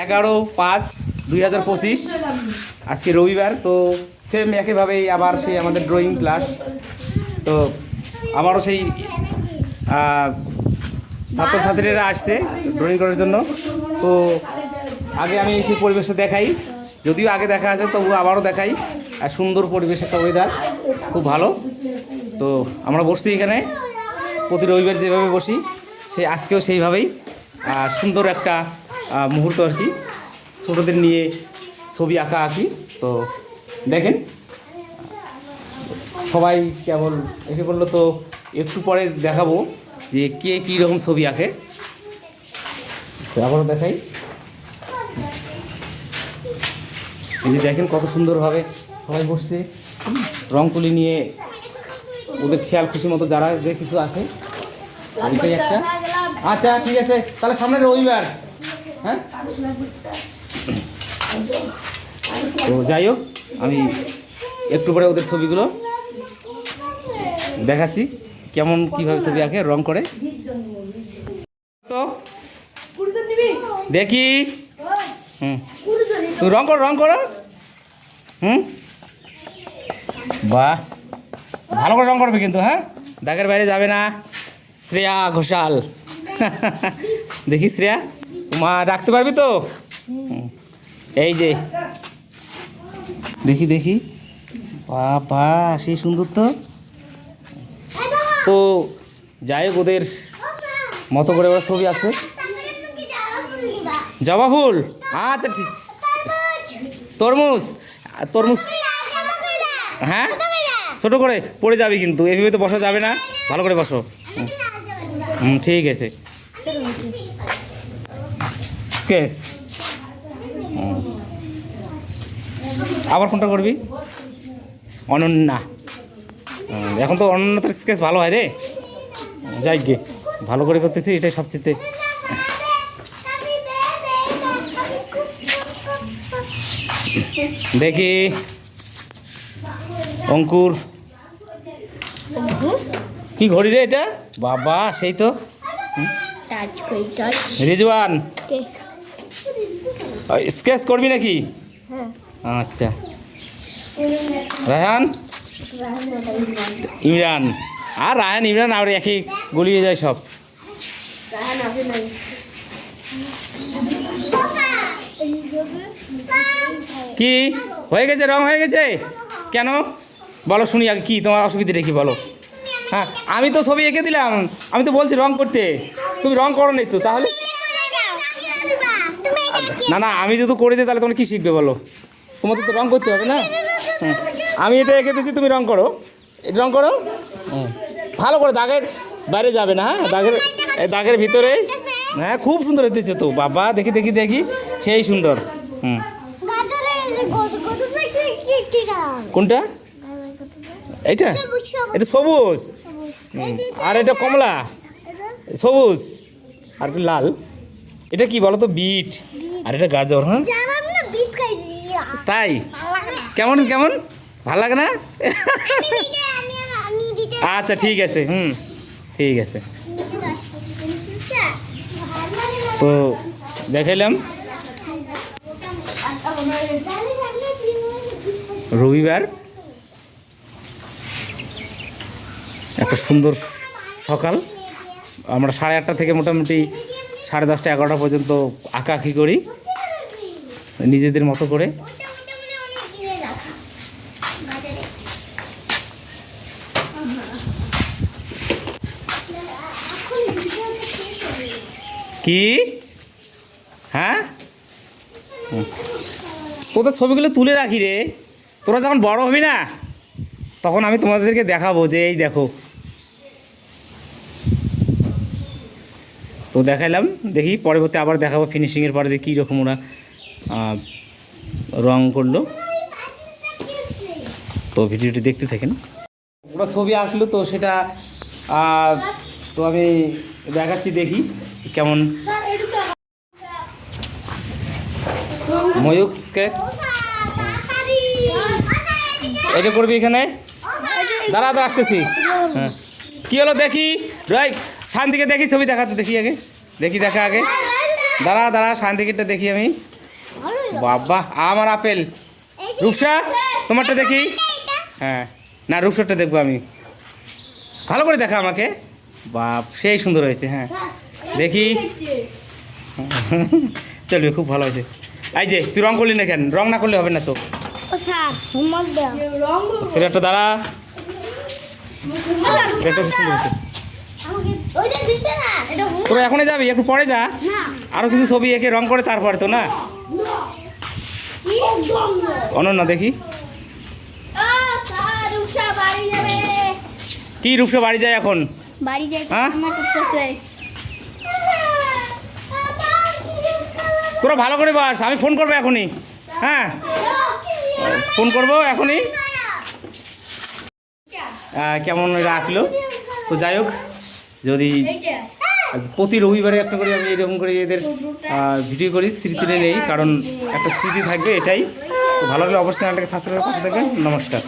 এগারো পাঁচ দুই হাজার পঁচিশ। আজকে রবিবার, তো সেম একইভাবেই আবার সেই আমাদের ড্রয়িং ক্লাস তো আমারও সেই ছাত্রছাত্রীরা আসছে ড্রয়িং করার জন্য। তো আগে আমি সেই পরিবেশটা দেখাই। যদিও আগে দেখা আছে তবু আবারও দেখাই। আর সুন্দর পরিবেশ একটা ওয়েদার খুব ভালো। তো আমরা বসছি এখানে। প্রতি রবিবার যেভাবে বসি, সে আজকেও সেইভাবেই। সুন্দর একটা মুহূর্ত আর কি। ছোটোদের নিয়ে ছবি আঁকা আঁকি তো দেখেন সবাই কেবল এসে বলল তো একটু পরে দেখাবো যে কে কী রকম ছবি আঁকে। তো আবারও দেখাই। এই যে দেখেন কত সুন্দরভাবে সবাই বসছে। রং তুলি নিয়ে ওদের খেয়াল খুশি মতো যারা যে কিছু আছে এটাই একটা। আচ্ছা ঠিক আছে। তাহলে সামনে রবিবার। হ্যাঁ? তো যাই হোক, আমি একটু পরে ওদের ছবিগুলো দেখাচ্ছি, কেমন কীভাবে ছবি আঁকে, রং করে। তো দেখি। হুম। তুমি রং করো রং করো। হুম? বাহ। ভালো করে রং করবে কিন্তু হ্যাঁ? দাগের বাইরে যাবে না। শ্রেয়া ঘোষাল। দেখি শ্রেয়া। মা, রাখতে পারবি তো? এই যে। দেখি দেখি। বাবা সেই সুন্দর তো। তো যাই হোক, ওদের মতো করে ওরা ছবি আছে জবা ফুল? আচ্ছা ঠিক। তরমুজ? তরমুজ? হ্যাঁ? ছোট করে পড়ে যাবে কিন্তু, এভাবে তো বসা যাবে না। ভালো করে বসো। হুম। ঠিক আছে। স্কেচ আবার কোনটা করবি? অনন্যা। এখন তো অনন্যার স্কেচ ভালো হয় রে। যাই গে ভালো করে করতেছি এটাই সবচেয়ে দেখি। অঙ্কুর। কি ঘড়ি রে এটা? বাবা সেই তো। রিজওয়ান। স্কেচ করবি নাকি? হ্যাঁ। আচ্ছা। রায়হান? ইমরান। আর রায়হান ইমরান আর একই গলিয়ে যায় সব। কি? হয়ে গেছে রং হয়ে গেছে? কেন? বলো শুনি আগে কি তোমার অসুবিধাটা কি বলো? হ্যাঁ আমি তো ছবি এঁকে দিলাম আমি তো বলছি রং করতে। তুমি রং করো নি তো তাহলে? না না আমি যদি করে দিই তাহলে তোমরা কী শিখবে বলো? তোমাদের তো রং করতে হবে না? হুম। আমি এটা এঁকে দিচ্ছি তুমি রং করো। এটা রং করো? হুম। ভালো করে দাগের বাইরে যাবে না হ্যাঁ? দাগের দাগের ভিতরে। হ্যাঁ খুব সুন্দর হতেছে তো বাবা দেখি দেখি দেখি। সেই সুন্দর। হুম। কোনটা? এইটা? এটা সবুজ আর এটা কমলা। সবুজ। আর লাল। এটা কি বলো তো বিট। আর এটা গাজর হ্যাঁ? তাই? কেমন কেমন? ভালো লাগে না? আচ্ছা ঠিক আছে, হুম, ঠিক আছে। তো দেখাইলাম। রবিবার। একটা সুন্দর সকাল। আমরা সাড়ে আটটা থেকে মোটামুটি সাড়ে দশটা এগারোটা পর্যন্ত আঁকাআঁকি করি। নিজেদের মতো করে। কি? হ্যাঁ? তোদের ছবিগুলো তুলে রাখি রে? তোরা যখন বড় হবি না, তখন আমি তোমাদেরকে দেখাবো যে, এই দেখো তো দেখাইলাম, দেখি পরবর্তী আবার দেখাবো ফিনিশিংয়ের পরে যে কী রকম ওরা রং করল। তো ভিডিওটি দেখতে থাকেন। ওরা ছবি আঁকলো তো সেটা তো আমি দেখাচ্ছি দেখি কেমন। ময়ূক স্কেচ এটা করবি এখানে? দাঁড়া দাঁড়া, আসতেছি। হ্যাঁ। কী হলো দেখি? রাই শান্তিকে দেখি ছবি দেখাতে দেখি আগে দেখি দেখা আগে। দাঁড়া দাঁড়া সায়ন্তিকেরটা দেখি আমি। বাবা আমার আপেল। রূপসা তোমারটা দেখি। হ্যাঁ না রূপসারটা দেখব আমি। ভালো করে দেখা আমাকে। বাপ সেই সুন্দর হয়েছে হ্যাঁ। দেখি। চলবে খুব ভালো হয়েছে। এই যে তুই রং করলি না কেন? রং না করলে হবে না তো। সেটা দাঁড়া। তোরা এখনই যাবি একটু পরে যা। না। আরও কিছু ছবি এঁকে রং করে তারপরে তো না? অনন্য দেখি। কি রূপসা বাড়ি যায় এখন? বাড়ি হ্যাঁ? তোরা ভালো করে বাস আমি ফোন করব এখনই। হ্যাঁ? ফোন করব এখনই। কেমন রাখল? তো যাই হোক। যদি প্রতি রবিবারে একটা করে আমি এরকম করে এদের ভিডিও করি স্মৃতিতে নেই, কারণ একটা স্মৃতি থাকবে এটাই। ভালো লাগলে অবশ্যই চ্যানেলটাকে সাবস্ক্রাইব করতে থাকবেন। নমস্কার।